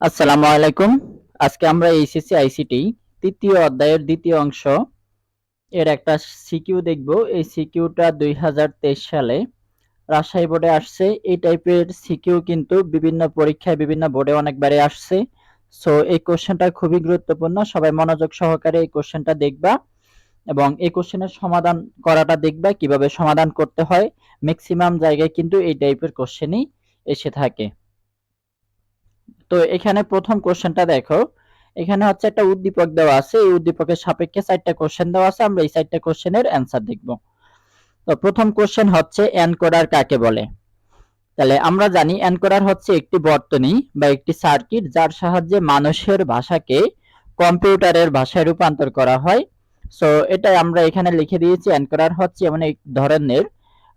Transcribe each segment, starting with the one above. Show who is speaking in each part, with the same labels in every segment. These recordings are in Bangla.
Speaker 1: আসসালামু আলাইকুম। আজকে আমরা এইচএসসি আইসিটি তৃতীয় অধ্যায়ের দ্বিতীয় অংশ এর একটা সিকিউ দেখব। এই সিকিউটা দুই হাজার তেইশ সালে রাজশাহী বোর্ডে আসছে। এই টাইপের সিকিউ কিন্তু বিভিন্ন পরীক্ষায় বিভিন্ন বোর্ডে অনেকবারে আসছে। সো এই কোশ্চেনটা খুবই গুরুত্বপূর্ণ। সবাই মনোযোগ সহকারে এই কোশ্চেনটা দেখবা এবং এই কোশ্চেনের সমাধান করাটা দেখবা, কীভাবে সমাধান করতে হয়। ম্যাক্সিমাম জায়গায় কিন্তু এই টাইপের কোশ্চেনই এসে থাকে। তো এখানে প্রথম কোশ্চেনটা দেখো। এখানে হচ্ছে একটা উদ্দীপক দেওয়া আছে। এই উদ্দীপকের সাপেক্ষে চারটা কোশ্চেন দেওয়া আছে। আমরা এই চারটা কোশ্চেনের অ্যান্সার দেখব। তো প্রথম কোশ্চেন হচ্ছে, এনকোডার কাকে বলে? তাহলে আমরা জানি এনকোডার হচ্ছে একটি বর্তনী বা একটি সার্কিট যার সাহায্যে মানুষের ভাষাকে কম্পিউটারের ভাষায় রূপান্তর করা হয়। সো এটা আমরা এখানে লিখে দিয়েছি। এনকোডার হচ্ছে এমন এক ধরনের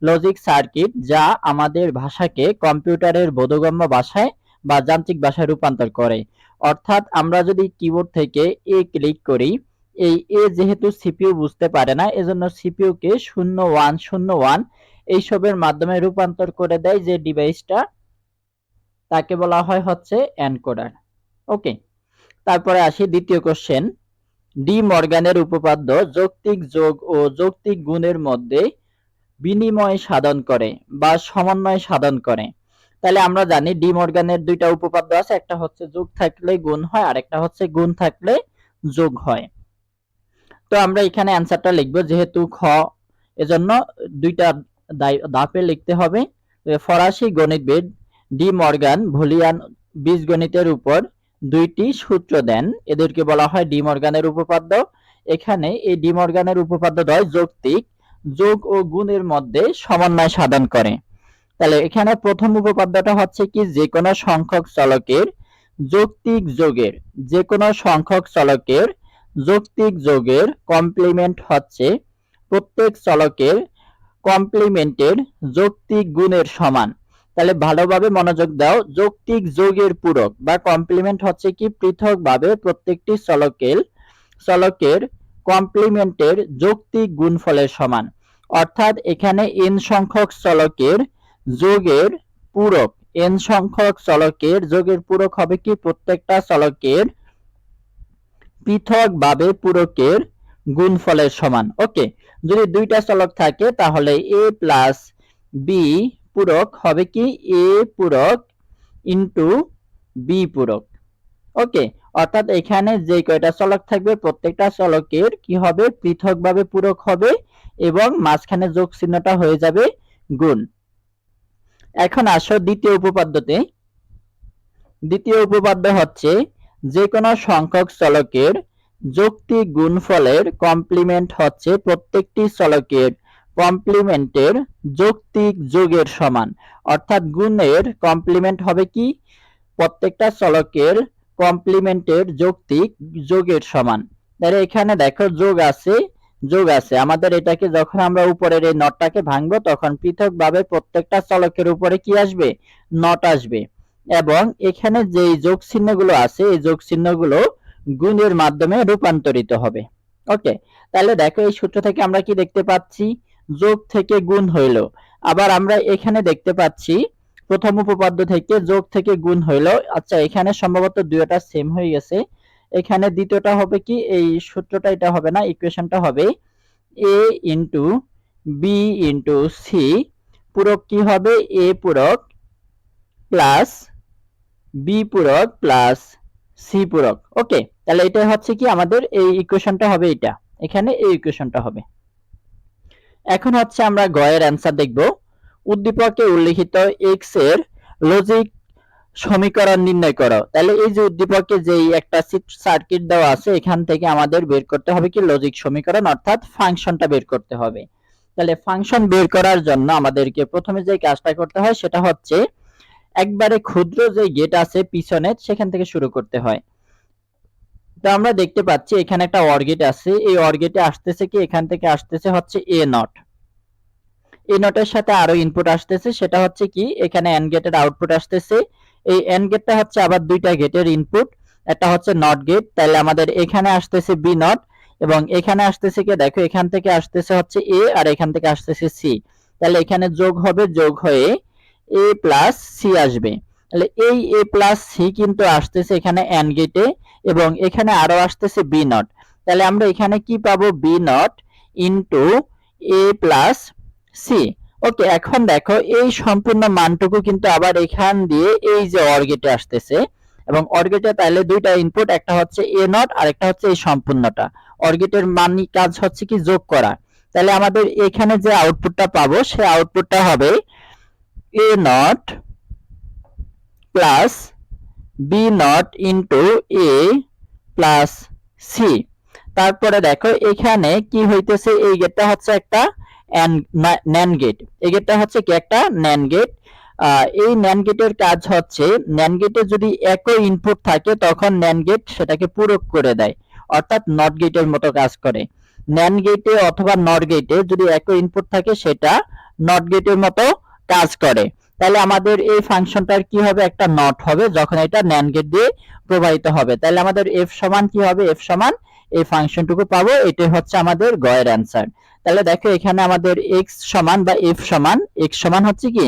Speaker 1: লজিক সার্কিট যা আমাদের ভাষাকে কম্পিউটারের বোধগম্য ভাষায় বা যান্ত্রিক ভাষায় রূপান্তর করে। অর্থাৎ আমরা যদি কিবোর্ড থেকে এ ক্লিক করি, এই এ যেহেতু সিপিইউ বুঝতে পারে না, এজন্য সিপিইউ কে শূন্য ওয়ান শূন্য ওয়ান এইসবের মাধ্যমে রূপান্তর করে দেয়, যে ডিভাইসটা তাকে বলা হয় হচ্ছে এনকোডার ওকে তারপরে আসি দ্বিতীয় কোশ্চেন ডি মর্গানের উপপাদ্য যৌক্তিক যোগ ও যৌক্তিক গুণের মধ্যে বিনিময় সাধন করে বা সমন্বয় সাধন করে। তাহলে আমরা জানি ডি মর্গানের দুইটা উপপাদ্য আছে, একটা হচ্ছে যোগ থাকলে গুণ হয় আর একটা হচ্ছে গুণ থাকলে যোগ হয়। তো আমরা এখানে অ্যান্সারটা লিখব, যেহেতু খ, এজন্য দুইটা ধাপে লিখতে হবে। ফরাসি গণিতবিদ ডি মর্গান ভুলিয়ান বীজগণিতের উপর দুইটি সূত্র দেন। এদেরকে বলা হয় ডি মর্গানের উপপাদ্য। এখানে এই ডি মর্গানের উপপাদ্য দ্বয় যৌক্তিক, যোগ ও গুণের মধ্যে সমন্বয় সাধন করে। তাহলে এখানে প্রথম উপপাদ্যটা হচ্ছে কি? যে কোনো সংখ্যক চলকের যৌক্তিক যোগের, যে কোনো সংখ্যক চলকের যৌক্তিক যোগের কমপ্লিমেন্ট হচ্ছে প্রত্যেক চলকের কমপ্লিমেন্টের যৌক্তিক গুণের সমান। তাহলে ভালোভাবে মনোযোগ দাও, যৌক্তিক যোগের পূরক বা কমপ্লিমেন্ট হচ্ছে কি? পৃথকভাবে প্রত্যেকটি চলকের চলকের কমপ্লিমেন্টের যৌক্তিক গুণফলের সমান। অর্থাৎ এখানে এন সংখ্যক চলকের যোগের পূরক এন সংখ্যক চলকের, যোগের পূরক হবে কি? প্রত্যেকটা চলকের পৃথকভাবে পূরকের গুণফলের সমান। ওকে যদি দুইটা চলক থাকে, তাহলে এ প্লাস বি পূরক হবে কি? এ পূরক ইন্টু বি পূরক। ওকে অর্থাৎ এখানে যে কয়টা চলক থাকবে, প্রত্যেকটা চলকের কি হবে? পৃথকভাবে পূরক হবে এবং মাঝখানে যোগ চিহ্নটা হয়ে যাবে গুণ। এখন আসো দ্বিতীয় উপপাদ্যতে। দ্বিতীয় উপপাদ্য হচ্ছে যে কোনো সংখ্যক চলকের যৌক্তিক গুণফলের কমপ্লিমেন্ট হচ্ছে প্রত্যেকটি চলকের কমপ্লিমেন্টের যৌক্তিক যোগের সমান। অর্থাৎ গুণের কমপ্লিমেন্ট হবে কি? প্রত্যেকটা চলকের কমপ্লিমেন্টের যৌক্তিক যোগের সমান। তাহলে এখানে দেখো যোগ আছে যোগ আছে। আমাদের এটাকে যখন আমরা উপরের এই নটটাকে ভাঙবো, তখন পৃথকভাবে প্রত্যেকটা চলকের উপরে কি আসবে? নট আসবে। এবং এখানে যে যোগ চিহ্নগুলো আছে, এই যোগ চিহ্নগুলো গুণের মাধ্যমে রূপান্তরিত হবে। ওকে? তাহলে দেখো, এই সূত্র থেকে আমরা কি দেখতে পাচ্ছি? যোগ থেকে গুণ হইল। আবার আমরা এখানে দেখতে পাচ্ছি, প্রথম উপপাদ্য থেকে যোগ থেকে গুণ হইল। আচ্ছা এখানে সম্ভবত দুইটা সেম হয়ে গেছে। এখানে দ্বিতীয়টা হবে কি? এই সূত্রটা এটা হবে না, ইকুয়েশনটা হবে A into B into C পূরক কি হবে? এ পূরক প্লাস বি পূরক প্লাস সি পূরক। ওকে তাহলে এটা হচ্ছে কি? আমাদের এই ইকুয়েশনটা হবে এটা এখানে এই ইকুয়েশনটা হবে। এখন হচ্ছে আমরা গয়ের অ্যান্সার দেখব। উদ্দীপকে উল্লিখিত এক্সের লজিক সমীকরণ নির্ণয় করো। তাহলে এই যে উদ্দীপকে যে একটা সার্কিট দেওয়া আছে, এখান থেকে আমাদের বের করতে হবে কি? লজিক সমীকরণ, অর্থাৎ ফাংশনটা বের করতে হবে। তাহলে ফাংশন বের করার জন্য আমাদেরকে প্রথমে যে কাজটা করতে হয়, সেটা হচ্ছে একবারে ক্ষুদ্র যে গেট আছে পিছনে সেখান থেকে শুরু করতে হয়। তো আমরা দেখতে পাচ্ছি এখানে একটা অর গেট আছে। এই অর গেটে আসতেছে কি? এখান থেকে আসতেছে হচ্ছে এ নট এ নটের সাথে আরও ইনপুট আসতেছে। সেটা হচ্ছে কি? এখানে এন গেটের আউটপুট আসতেছে। এই এন গেটটা হচ্ছে আবার দুইটা গেটের ইনপুট একটা হচ্ছে নট গেট তাহলে আমাদের এখানে আসতেছে বি নট এবং এখানে আসতেছে কি? দেখো, এখান থেকে আসতেছে হচ্ছে এ আর এখান থেকে আসতেছে সি তাহলে এখানে যোগ হবে, যোগ হয়ে এ প্লাস সি আসবে। তাহলে এই এ প্লাস সি কিন্তু আসতেছে এখানে এন গেটে এবং এখানে আরও আসতেছে বি নট তাহলে আমরা এখানে কি পাবো? B not into A plus C okay, এখন দেখো, এই সম্পূর্ণ মানটুকু কিন্তু আবার এখান দিয়ে এই যে অর গেটে আসতেছে। এবং অর গেটে তাহলে দুইটা ইনপুট একটা হচ্ছে এ নট আর একটা হচ্ছে এই সম্পূর্ণটা। অর গেটের মানি কাজ হচ্ছে কি যোগ করা। তাহলে আমাদের এখানে যে আউটপুটটা পাবো সে আউটপুটটা হবে A not plus B not into A plus C তারপরে দেখো, এখানে কি হইতেছে, এই গেটটা হচ্ছে একটা ন্যান গেট এই গেটটা হচ্ছে কি একটা ন্যান গেট এই ন্যান গেটের কাজ হচ্ছে ন্যান গেটে যদি একই ইনপুট থাকে, তখন ন্যান গেট সেটাকে পূরক করে দেয়। অর্থাৎ নট গেটের মতো কাজ করে। ন্যান গেটে অথবা নট গেটে যদি একই ইনপুট থাকে, সেটা নট গেটের মতো কাজ করে। তাহলে আমাদের এই ফাংশনটার কি হবে? একটা নট হবে, যখন এটা ন্যান গেট দিয়ে প্রবাহিত হবে। তাহলে আমাদের এফ সমান কি হবে? এফ সমান এই ফাংশনটুকু পাবো। এটাই হচ্ছে আমাদের গয়ের অ্যান্সার। তাহলে দেখো এখানে আমাদের এক্স সমান বা এফ সমান এক্স সমান হচ্ছে কি?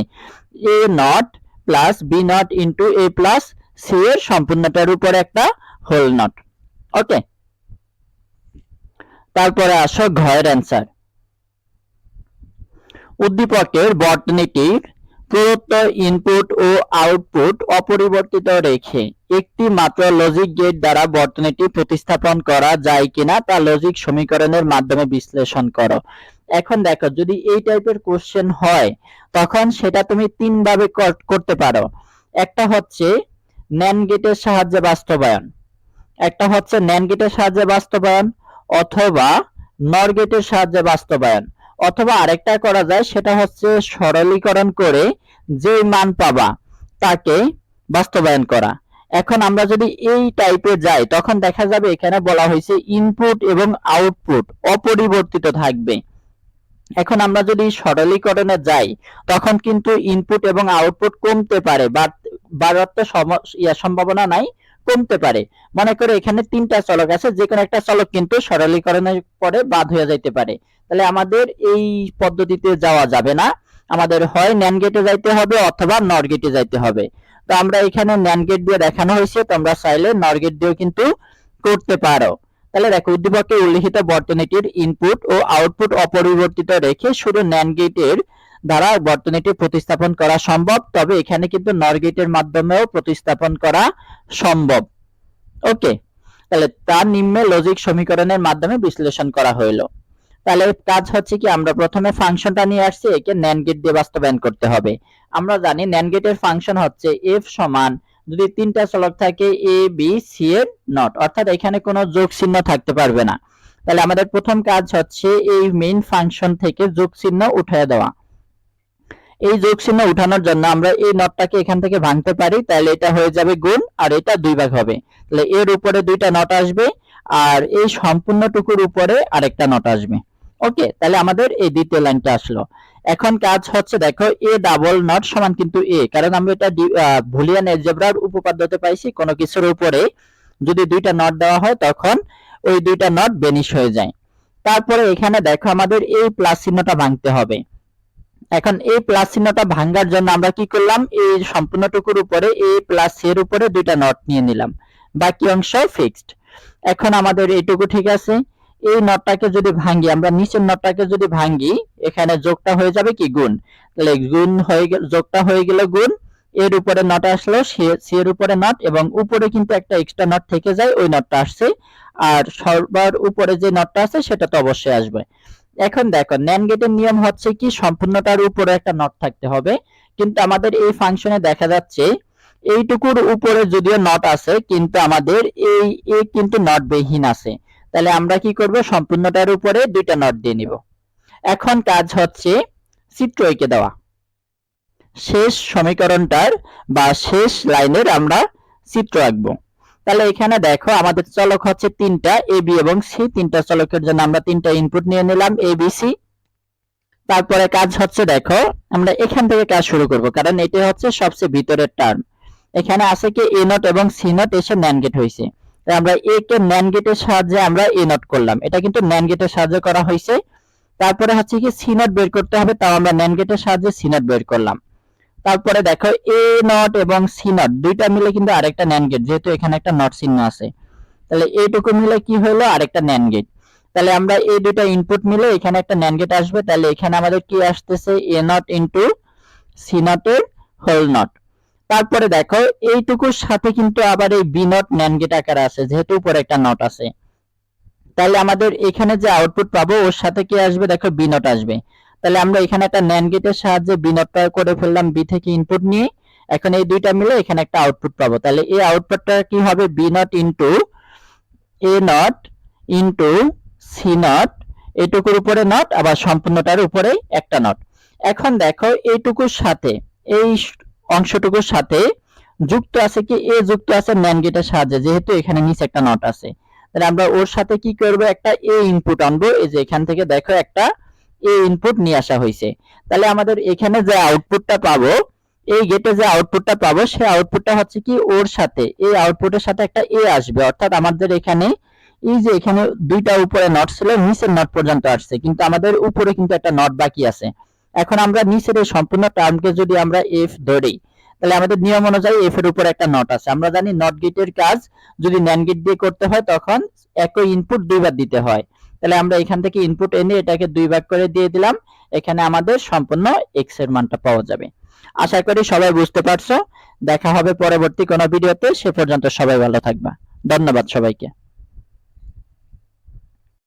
Speaker 1: A not plus B not into A plus C এর সম্পূর্ণটার উপরে একটা হোল নট ওকে তারপরে আসো ঘয়ের অ্যান্সার উদ্দীপকের বর্তনীটির প্রদত্ত ইনপুট ও আউটপুট অপরিবর্তিত রেখে একটি মাত্র লজিক গেট দ্বারা বর্তনীটি প্রতিস্থাপন করা যায় কিনা তা লজিক সমীকরণের মাধ্যমে বিশ্লেষণ করো। এখন দেখো, যদি এই টাইপের কোশ্চেন হয়, তখন সেটা তুমি তিন ভাবে করতে পারো। একটা হচ্ছে ন্যান গেটের সাহায্যে বাস্তবায়ন। একটা হচ্ছে ন্যান গেটের সাহায্যে বাস্তবায়ন অথবা নর গেটের সাহায্যে বাস্তবায়ন। অথবা আরেকটা করা যায়, সেটা হচ্ছে সরলীকরণ করে যে মান পাবা, তাকে বাস্তবায়ন করা। এখন আমরা যদি এই টাইপে যাই, তখন দেখা যাবে এখানে বলা হয়েছে ইনপুট এবং আউটপুট অপরিবর্তিত থাকবে। এখন আমরা যদি সরলীকরণে যাই, তখন কিন্তু ইনপুট এবং আউটপুট কমতে পারে বাড়ার তো সম্ভাবনা নাই, কমতে পারে। মনে করে এখানে তিনটা চলক আছে যে কোনো একটা চলক কিন্তু সরলীকরণের পরে বাদ হয়ে যাইতে পারে। তাহলে আমাদের এই পদ্ধতিতে যাওয়া যাবে না। আমাদের হয় ন্যান গেটে যাইতে হবে অথবা নর গেটে যাইতে হবে। তো আমরা এখানে ন্যান গেট দিয়ে দেখানো হয়েছে, তোমরা চাইলে নর গেট দিয়েও কিন্তু করতে পারো। তাহলে দেখো উদ্দীপকে উল্লিখিত বর্তনীটির ইনপুট ও আউটপুট অপরিবর্তিত রেখে শুধু ন্যান গেটের দ্বারা বর্তনীটি প্রতিস্থাপন করা সম্ভব, তবে এখানে কিন্তু নর গেটের মাধ্যমেও প্রতিস্থাপন করা সম্ভব। ওকে তাহলে তার নিম্নে লজিক সমীকরণের মাধ্যমে বিশ্লেষণ করা হইল। তাহলে কাজ হচ্ছে কি, আমরা প্রথমে ফাংশনটা নিয়ে আসছি, একে ন্যান গেট দিয়ে বাস্তবায়ন করতে হবে। আমরা জানি ন্যান গেটের ফাংশন হচ্ছে এফ সমান, যদি তিনটা চলক থাকে এ বি সি এর নট অর্থাৎ এখানে কোনো যোগ চিহ্ন থাকতে পারবে না। তাহলে আমাদের প্রথম কাজ হচ্ছে এই মেইন ফাংশন থেকে যোগ চিহ্ন উঠিয়ে দেওয়া। এই যোগ চিহ্ন উঠানোর জন্য আমরা এই নটটাকে এখান থেকে ভাঙতে পারি, তাহলে এটা হয়ে যাবে গুণ, আর এটা দুই ভাগ হবে। তাহলে এর উপরে দুইটা নট আসবে, আর এই সম্পূর্ণটুকুর উপরে আরেকটা নট আসবে। ওকে তাহলে আমাদের এই দ্বিতীয় লাইনটা আসলো। এখন কাজ হচ্ছে দেখো এ ডাবল নট সমান কিন্তু এ কারণ আমরা এটা ভুলিয়ান এলজেব্রার উপপাদ্যতে পাইছি, কোনো কিছুর উপরে যদি দুইটা নট দেওয়া হয়, তখন ওই দুইটা নট বেনিশ হয়ে যায়। তারপরে এখানে দেখো, আমাদের এই প্লাস চিহ্নটা ভাঙতে হবে। এখন এই প্লাস চিহ্নটা ভাঙার জন্য আমরা কি করলাম? এই সম্পূর্ণটুকুর উপরে এ প্লাস এর উপরে দুইটা নট নিয়ে নিলাম। বাকি অংশ ফিক্সড এখন আমাদের এইটুকু ঠিক আছে? এই নটটাকে যদি ভাঙ্গি, আমরা নিচের নটটাকে যদি ভাঙ্গি, এখানে যোগটা হয়ে যাবে কি? গুণ। তাহলে গুণ হয়ে যোগটা হয়ে গেল গুণ। এর উপরে নট আসলো, সি এর উপরে নট এবং উপরে কিন্তু একটা এক্সট্রা নট থেকে যায়, ওই নটটা আসছে। আর সবার উপরে যে নটটা আছে, সেটা তো অবশ্যই আসবে। এখন দেখো ন্যান গেটের নিয়ম হচ্ছে কি সম্পূর্ণটার উপরে একটা নট থাকতে হবে। কিন্তু আমাদের এই ফাংশনে দেখা যাচ্ছে, এইটুকুর উপরে যদিও নট আছে, কিন্তু আমাদের এই, এ কিন্তু নট বিহীন আছে। তাহলে আমরা কি করব? সম্পূর্ণটার উপরে দুইটা নট দিয়ে নিব। এখন কাজ হচ্ছে চিত্র এঁকে দেওয়া। শেষ সমীকরণটার বা শেষ লাইনের আমরা চিত্র আঁকবো। তাহলে এখানে দেখো, আমাদের চলক হচ্ছে তিনটা এ বি এবং সি তিনটা চলকের জন্য আমরা তিনটা ইনপুট নিয়ে নিলাম এ বি সি তারপরে কাজ হচ্ছে দেখো, আমরা এখান থেকে কাজ শুরু করব, কারণ এটা হচ্ছে সবচেয়ে ভিতরের টার্ম এখানে আছে কি এ নট এবং সি নট এসে ন্যান গেট হয়েছে আমরা এ কে ন্যান গেটের সাহায্যে আমরা এ নট করলাম। এটা কিন্তু ন্যান গেটের সাহায্যে করা হয়েছে। তারপরে হচ্ছে কি সি নট বের করতে হবে, তাও আমরা ন্যান গেটের সাহায্যে সি নট বের করলাম। তারপরে দেখো এ নট এবং সি নট দুইটা মিলে কিন্তু আরেকটা ন্যান্ড গেট যেহেতু এখানে একটা নট চিহ্ন আছে। তাহলে এইটুকু মিলে কি হলো? আরেকটা ন্যান্ড গেট তাহলে আমরা এই দুইটা ইনপুট মিলে এখানে একটা ন্যান্ড গেট আসবে। তাহলে এখানে আমাদের কি আসতেছে? এ নট ইন্টু সি নটের হোল নট তারপরে দেখো, এইটুকুর সাথে কিন্তু আবার এই বি নট ন্যান্ড গেট আকারে আছে, যেহেতু উপরে একটা নট আছে। তাহলে আমাদের এখানে যে আউটপুট পাবো, ওর সাথে কি আসবে? দেখো বি নট আসবে। তাহলে আমরা এখানে একটা ন্যান্ড গেটের সাহায্যে বি নটটা করে ফেললাম বি থেকে ইনপুট নিয়ে। এখন এই দুইটা মিলে এখানে একটা আউটপুট পাবো। তাহলে এই আউটপুটটা কি হবে? B not into A not into C not এইটুকুর উপরে নট আবার সম্পূর্ণটার উপরে একটা নট এখন দেখো, এইটুকুর সাথে, এই অংশটুকুর সাথে যুক্ত আছে কি? এ যুক্ত আছে ন্যান্ড গেটের সাহায্যে, যেহেতু এখানে নিচে একটা নট আছে। তাহলে আমরা ওর সাথে কি করব? একটা এ ইনপুট আনব। এই যে এখান থেকে দেখো একটা এ ইনপুট নিয়ে আসা হয়েছে। তাহলে আমাদের এখানে যে আউটপুটটা পাবো, এই গেটে যে আউটপুটটা পাবো সেই আউটপুটটা হচ্ছে কি ওর সাথে। এই আউটপুটের সাথে একটা এ আসবে। অর্থাৎ আমাদের এখানে, এই যে এখানে দুইটা উপরে নট ছিল, নিচের নট পর্যন্ত আসছে। কিন্তু আমাদের উপরে কিন্তু একটা নট বাকি আছে। এখন আমরা নিচের এই সম্পূর্ণ টার্মকে যদি আমরা এফ ধরি, তাহলে আমাদের নিয়ম অনুযায়ী এফ এর উপরে একটা নট আছে। আমরা জানি নট গেটের কাজ যদি ন্যান গেট দিয়ে করতে হয়, তখন একই ইনপুট দুইবার দিতে হয়। তাহলে আমরা এখান থেকে ইনপুট এনে এটাকে দুই ভাগ করে দিয়ে দিলাম। এখানে আমাদের সম্পূর্ণ এক্সের মানটা পাওয়া যাবে। আশা করি সবাই বুঝতে পারছ। দেখা হবে পরবর্তী কোনো ভিডিওতে। সে পর্যন্ত সবাই ভালো থাকবা। ধন্যবাদ সবাইকে।